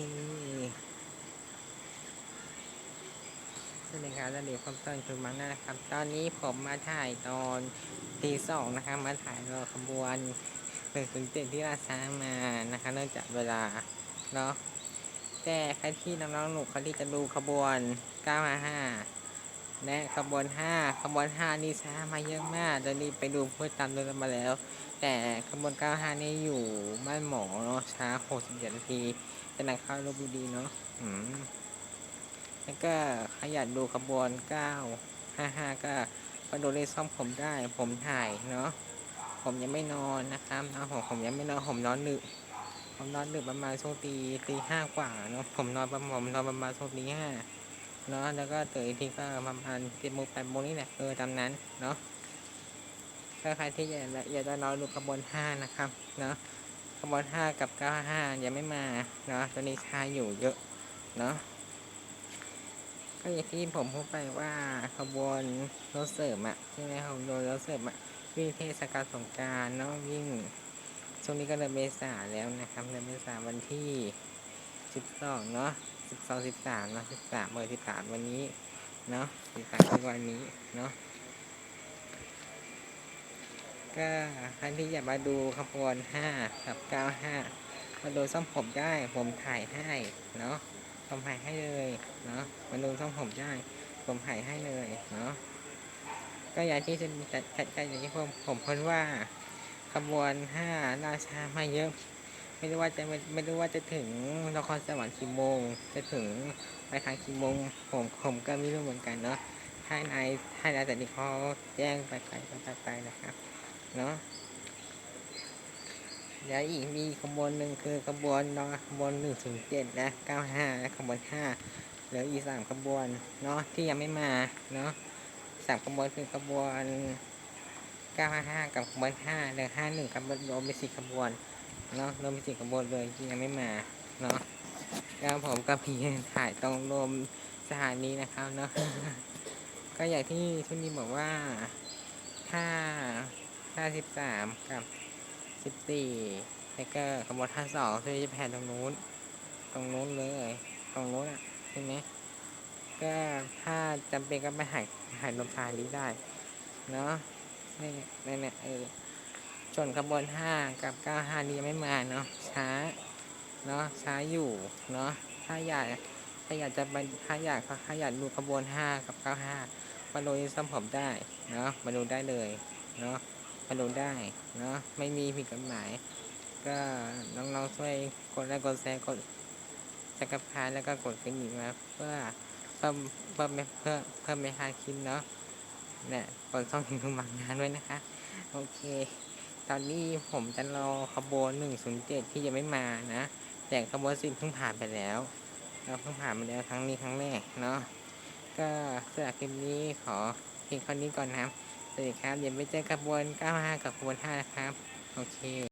สวัสดีครับสวัสดีความต้นคือมังนะครับ ตอนนี้ผมมาถ่ายตอนตีสองนะครับ มาถ่ายรอขบวนหนึ่งถึงเจ็ดที่ราชามานะคะ เนื่องจากเวลาเนาะแต่ใครที่น้องๆหนูเขาที่จะดูขบวน955 และขบวน5ขบวน5นี่ช้ามาเยอะมากตอนนี้ไปดูเพื่อตามดูกันมาแล้ว แต่ขบวน95นี่อยู่บ้านหมอเนาะช้า67นาทีจะนังเข้าลบบุรีเนาะอืมแล้วก็ใครอยากดูขบวน955ก็มาดูในซ่อมผมได้ ผมถ่ายเนาะผมยังไม่นอนนะครับเอาผมผมยังไม่นอนผมนอนดึกผมนอนดึกประมาณช่วงตีตีห้ากว่าเนาะผมนอนประมาณผมนอนประมาณช่วงตีห้า เนาะแล้วก็ตื่นอีกทีก็ประมาณเจ็ดโมงแปดโมงนี่แหละเออตามนั้นเนาะถ้าใครที่อยากอยากจะรอดูขบวนห้านะครับเนาะขบวนห้ากับเก้าห้ายังไม่มาเนาะตอนนี้ชาอยู่เยอะเนาะก็อย่างที่ผมพูดไปว่าขบวนรถเสริมอะใช่ไหมขบวนรถเสริมอะวิ่งเทศกาลสงการเนาะวิ่งช่วงนี้ก็เดือนเมษาแล้วนะครับเดือนเมษาวันที่สิบสองเนาะ สิบสองสิบสามนะสิบสามเบอร์สิบสามวันนี้เนาะสิบสามวันนี้เนาะก็ใครที่อยากมาดูขบวนห้ากับเก้าห้ามาดูซ่อมผมได้ผมถ่ายให้เนาะผมถ่ายให้เลยเนาะมาดูช่องผมได้ผมถ่ายให้เลยเนาะก็อย่างที่จะจัดจัดจัดอย่างที่ผมผมพูดว่าขบวนห้าราชามาเยอะ ไม่รู้ว่าจะไม่ไม่รู้ว่าจะถึงนครสวรรค์กี่โมง จะถึงไปทางกี่โมง ผมผมก็ไม่รู้เหมือนกันเนาะถ้านายถ้านายแต่นี่เขาแจ้งไปไปไปไปนะครับ เนาะเดี๋ยวอีกมีขบวนหนึ่งคือขบวนนอขบวนหนึ่งถึงเจ็ดนะเก้าห้าและขบวนห้าเหลืออีกสามขบวนเนาะที่ยังไม่มาเนาะสามขบวนคือขบวนเก้าห้าห้ากับขบวนห้าเหลือห้าหนึ่งกับรวมเป็นสี่ขบวน เนาะรวมเป็นสี่ขบวนเลยที่ยังไม่มาเนาะแล้วผมก็เพียงถ่ายตรงรวมสถานีนะครับเนาะก็อย่างที่ทุนนี้บอกว่าถ้าถ้าสิบสามกับสิบสี่แล้วก็ขบวนท่าสองคือจะแผ่นตรงนู้น ตรงนู้นเลยตรงนู้นอะใช่ไหมก็ถ้าจำเป็นก็ไปหายหายลมพาลีได้ เนาะนี่นี่เนี่ยเออ ชนขบวนห้ากับเก้าห้านี้ยังไม่มาเนาะช้าเนาะช้าอยู่เนาะถ้าอยากถ้าอยากจะไปถ้าอยากถ้าอยากดูขบวนห้ากับเก้าห้ามาดูที่ซ้ำผมได้เนาะมาดูได้เลยเนาะมาดูได้เนาะไม่มีผิดกฎหมาย ก็น้องๆช่วยกดไลค์กดแชร์กดสักรพายแล้วก็กดกระดิ่งมาเพื่อเพิ่มเพิ่มเพิ่มเพิ่มไม่หาคลิปเนาะเนี่ยกดช่องถึงทุกบางงานด้วยนะคะ โอเค ตอนนี้ผมจะรอขบวนหนึ่งศูนย์เจ็ดที่ยังไม่มานะ แต่ขบวนสิบเพิ่งผ่านไปแล้ว เราเพิ่งผ่านไปแล้วครั้งนี้ครั้งแรกเนาะ ก็สำหรับคลิปนี้ขอเพียงเท่านี้ก่อนนะครับ สวัสดีครับเดี๋ยวไปเจอขบวน95กับขบวน5นะครับ โอเค